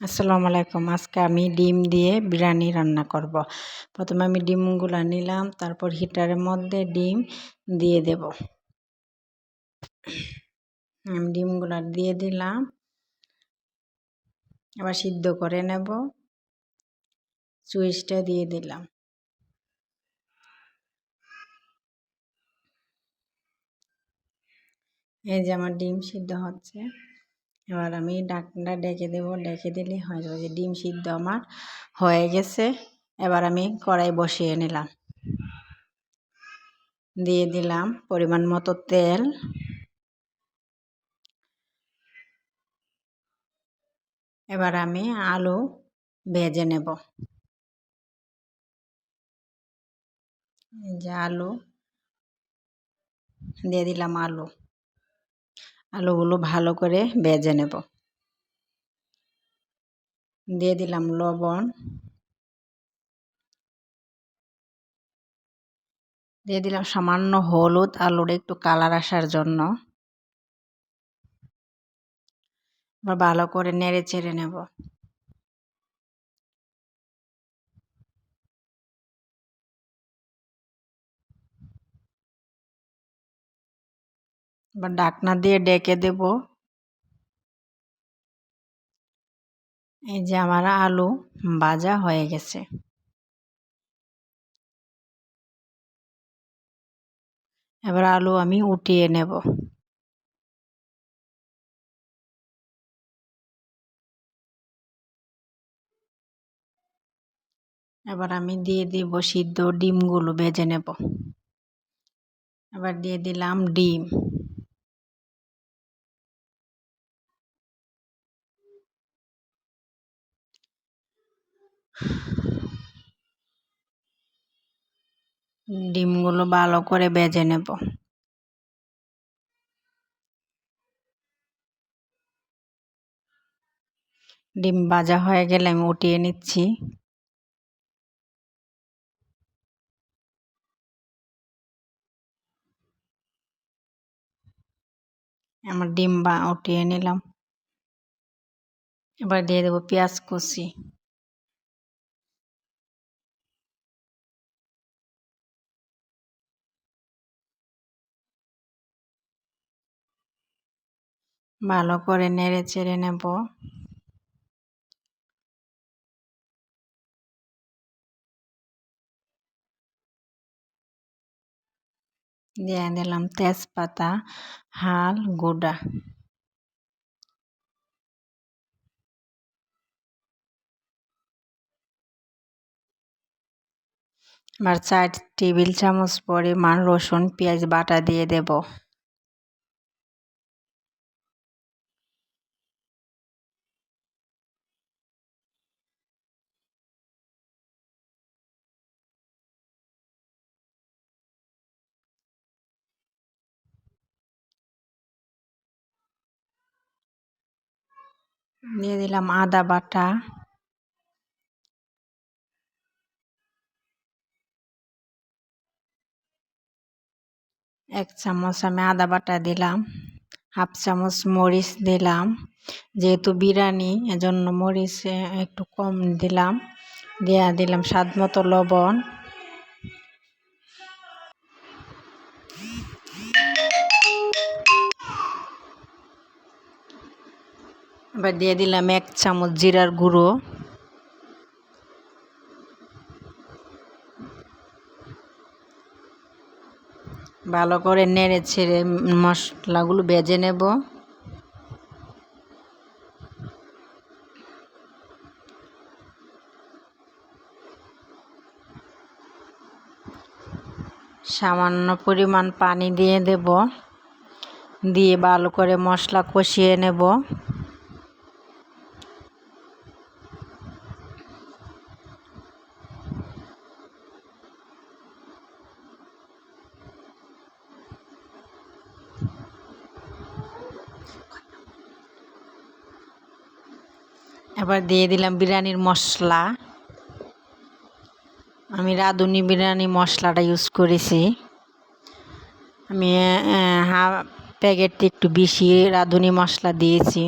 আসসালামু আলাইকুম। আজকে আমি ডিম দিয়ে বিরিয়ানি রান্না করব। প্রথমে আমি ডিমগুলো নিলাম, তারপর হিটারের মধ্যে ডিম দিয়ে দেব। আমি ডিমগুলো দিয়ে দিলাম। আবার সিদ্ধ করে নেব। সুইচটা দিয়ে দিলাম। এই যে আমার ডিম সিদ্ধ হচ্ছে। এবার আমি ডাকনা ডেকে দেব, ডেকে দিলে হয়ে যাবে ডিম সিদ্ধ আমার হয়ে গেছে। এবার আমি কড়াই বসিয়ে নিলাম। দিয়ে দিলাম পরিমাণ মতো তেল। এবার আমি আলু ভেজে নেব। যে আলু, দিয়ে দিলাম আলু। আলুগুলো ভালো করে ভেজে নেব। দিয়ে দিলাম লবণ। দিয়ে দিলাম সামান্য হলুদ, আলুর একটু কালার আসার জন্য। ভালো করে নেড়ে চেড়ে নেব। এবার ডাকনা দিয়ে ডেকে দেব। এই যে আমার আলু ভাজা হয়ে গেছে। এবার আলু আমি উঠিয়ে নেব। এবার আমি দিয়ে দিব সিদ্ধ ডিমগুলো, ভেজে নেব। এবার দিয়ে দিলাম ডিম। ডিমগুলো ভালো করে বেজে নেব। ডিম ভাজা হয়ে গেলে আমি উঠিয়ে নিচ্ছি। আমার ডিম বা উঠিয়ে নিলাম। এবার দিয়ে দেবো পেঁয়াজ কুচি। ভালো করে নেড়ে চেড়ে নেব। দিয়ে দিলাম তেজপাতা, হাল, গুঁড়া। এবার চার টেবিল চামচ পরিমাণ রসুন, পেঁয়াজ বাটা দিয়ে দেব। দিয়ে দিলাম আদা বাটা। এক চামচ আমি আদা বাটা দিলাম, হাফ চামচ মরিচ দিলাম। যেহেতু বিরিয়ানি, এজন্য মরিচ একটু কম দিলাম। দেয়া দিলাম স্বাদ মতো লবণ। এবার দিয়ে দিলাম এক চামচ জিরার গুঁড়ো। ভালো করে নেড়ে ছেড়ে মশলাগুলো বেজে নেব। সামান্য পরিমাণ পানি দিয়ে দেব। দিয়ে ভালো করে মশলা কষিয়ে নেব। এবার দিয়ে দিলাম বিরিয়ানির মশলা। আমি রাঁধুনি বিরিয়ানি মশলাটা ইউজ করেছি। আমি হাফ প্যাকেটটি একটু বেশি রাঁধুনি মশলা দিয়েছি,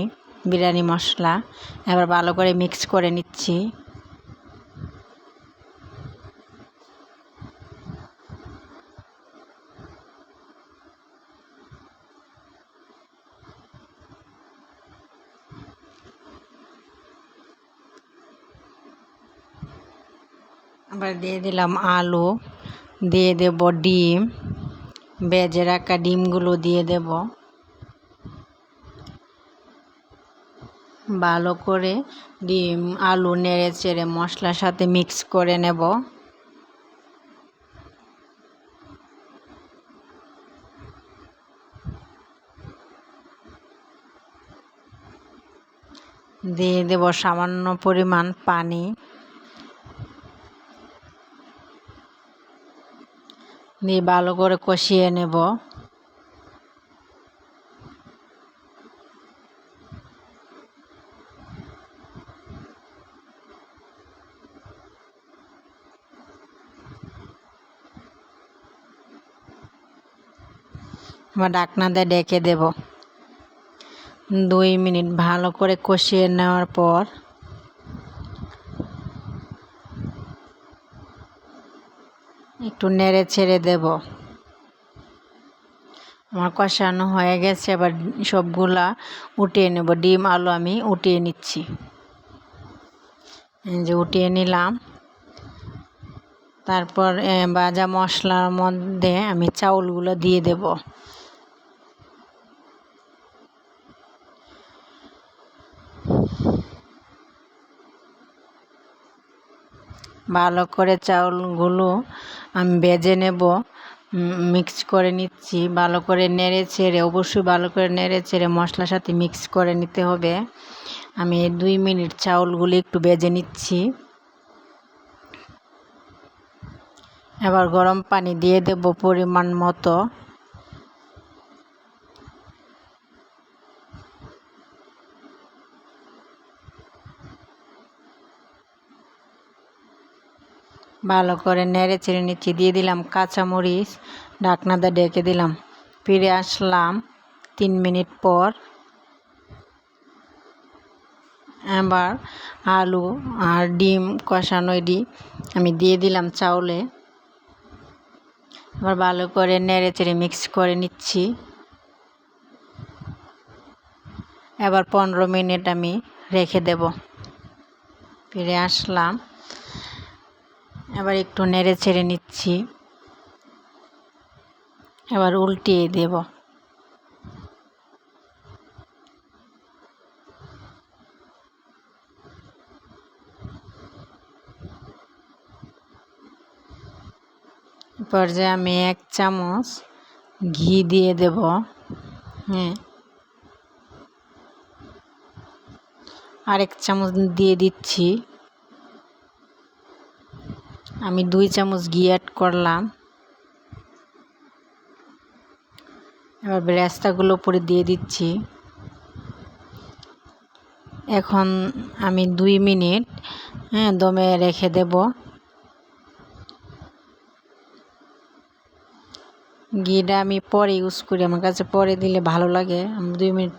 বিরিয়ানি মশলা। এবার ভালো করে মিক্স করে নিচ্ছি। আবার দিয়ে দিলাম আলু, দিয়ে দেব ডিম বেজে রাখা ডিমগুলো দিয়ে দেব। ভালো করে ডিম, আলু নেড়ে চেড়ে মশলার সাথে মিক্স করে নেব। দিয়ে দেব সামান্য পরিমাণ পানি। দিয়ে ভালো করে কষিয়ে নেব। আমার ডাকনা দিয়ে ডেকে দেব। দুই মিনিট ভালো করে কষিয়ে নেওয়ার পর একটু নেড়ে ছেড়ে দেব। আমার কষানো হয়ে গেছে, এবার সবগুলা উঠিয়ে নেব। ডিম, আলু আমি উঠিয়ে নিচ্ছি। যে উঠিয়ে নিলাম। তারপর ভাজা মশলার মধ্যে আমি চাউলগুলো দিয়ে দেব। ভালো করে চাউলগুলো আমি ভেজে নেব মিক্স করে নিচ্ছি, ভালো করে নেড়ে ছেড়ে, অবশ্যই ভালো করে নেড়ে ছেড়ে মশলার সাথে মিক্স করে নিতে হবে। আমি দুই মিনিট চাউলগুলো একটু ভেজে নিচ্ছি। এবার গরম পানি দিয়ে দেব পরিমাণ মতো। ভালো করে নেড়ে চেড়ে নিচ্ছি। দিয়ে দিলাম কাঁচামরিচ ঢাকনাতে ডেকে দিলাম। ফিরে আসলাম তিন মিনিট পর। এবার আলু আর ডিম কষানো ডিম আমি দিয়ে দিলাম চাউলে। এবার ভালো করে নেড়ে চেড়ে মিক্স করে নিচ্ছি। এবার পনেরো মিনিট আমি রেখে দেব। ফিরে আসলাম। এবার একটু নেড়ে ছেড়ে নিচ্ছি। এবার উল্টিয়ে দেব। পর্যায়ে আমি এক চামচ ঘি দিয়ে দেব। হ্যাঁ। আরেক চামচ দিয়ে দিচ্ছি। আমি দুই চামচ ঘি অ্যাড করলাম। এবার ব্রেস্তাগুলো উপরে দিয়ে দিচ্ছি। এখন আমি দুই মিনিট হ্যাঁ দমে রেখে দেব। ঘিটা আমি পরে ইউজ করি, আমার কাছে পরে দিলে ভালো লাগে। আমি দুই মিনিট